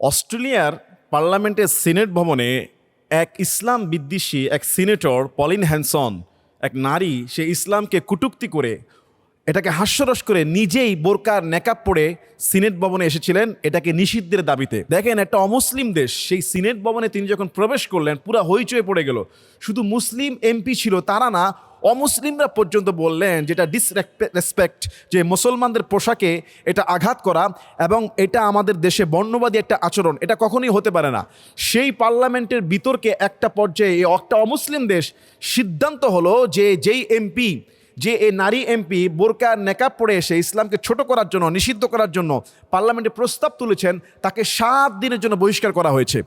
অস্ট্রেলিয়ার পার্লামেন্টের সিনেট ভবনে এক ইসলাম বিদ্বেষী এক সিনেটর পলিন হ্যানসন, এক নারী, সে ইসলামকে কুটুক্তি করে এটাকে হাস্যরস করে নিজেই বোরকার নেকাপ পড়ে সিনেট ভবনে এসেছিলেন এটাকে নিষিদ্ধের দাবিতে। দেখেন একটা অমুসলিম দেশ, সেই সিনেট ভবনে তিনি যখন প্রবেশ করলেন, পুরা হইচয়ে পড়ে গেল। শুধু মুসলিম এমপি ছিল তারা না অমুসলিমরা পর্যন্ত বললেন যেটা ডিসরেসপেক্ট যে মুসলমানদের পোশাকে এটা আঘাত করা এবং এটা আমাদের দেশে বর্ণবাদী একটা আচরণ, এটা কখনোই হতে পারে না। সেই পার্লামেন্টের বিতর্কে একটা পর্যায়ে একটা অমুসলিম দেশ সিদ্ধান্ত হলো যে যেই এমপি, যে এই নারী এমপি বোরকা, নেকাব পড়ে এসে ইসলামকে ছোট করার জন্য, নিষিদ্ধ করার জন্য পার্লামেন্টে প্রস্তাব তুলেছেন, তাকে সাত দিনের জন্য বহিষ্কার করা হয়েছে।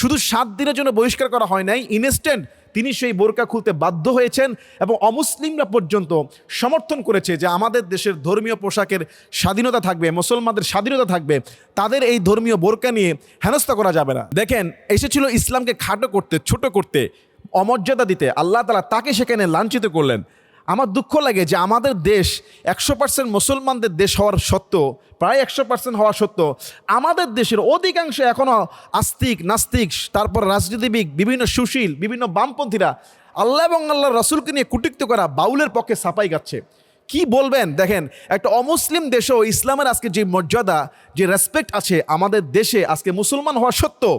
শুধু সাত দিনের জন্য বহিষ্কার করা হয় নাই, ইনস্ট্যান্ট তিনি সেই বোরকা খুলতে বাধ্য হয়েছেন এবং অমুসলিমরা পর্যন্ত সমর্থন করেছে যে আমাদের দেশের ধর্মীয় পোশাকের স্বাধীনতা থাকবে, মুসলমানদের স্বাধীনতা থাকবে, তাদের এই ধর্মীয় বোরকা নিয়ে হেনস্থা করা যাবে না। দেখেন, এসেছিল ইসলামকে খাটো করতে, ছোট করতে, অমর্যাদা দিতে, আল্লাহ তালা তাকে সেখানে লাঞ্ছিত করলেন। আমার দুঃখ লাগে যে আমাদের দেশ একশো পার্সেন্ট মুসলমানদের দেশ হওয়ার সত্ত্বেও, প্রায় একশো পার্সেন্ট হওয়া সত্ত্বেও, আমাদের দেশের অধিকাংশ এখনও আস্তিক, নাস্তিক, তারপর রাজনীতিবিদ, বিভিন্ন সুশীল, বিভিন্ন বামপন্থীরা আল্লাহ এবং আল্লাহ রসুলকে নিয়ে কুটিক্ত করা বাউলের পক্ষে সাপাই গাচ্ছে কি বলবেন? দেখেন, একটা অমুসলিম দেশেও ইসলামের আজকে যে মর্যাদা, যে রেসপেক্ট আছে আমাদের দেশে আজকে মুসলমান হওয়া সত্ত্বেও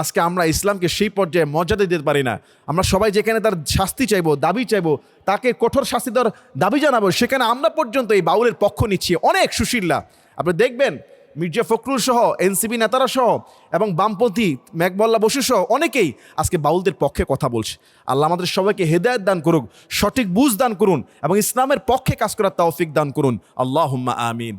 আজকে আমরা ইসলামকে সেই পর্যায়ে মর্যাদা দিতে পারি না। আমরা সবাই যেখানে তার শাস্তি চাইব, দাবি চাইব, তাকে কঠোর শাস্তি দেওয়ার দাবি জানাব, সেখানে আমরা পর্যন্ত এই বাউলের পক্ষ নিচ্ছি। অনেক সুশীলরা আপনি দেখবেন, মির্জা ফখরুল সহ, এনসিপি নেতারা সহ এবং বামপন্থী মেঘবল্লা বসু সহ অনেকেই আজকে বাউলদের পক্ষে কথা বলছে। আল্লাহ আমাদের সবাইকে হেদায়ত দান করুক, সঠিক বুঝ দান করুন এবং ইসলামের পক্ষে কাজ করার তৌফিক দান করুন। আল্লাহ আমিন।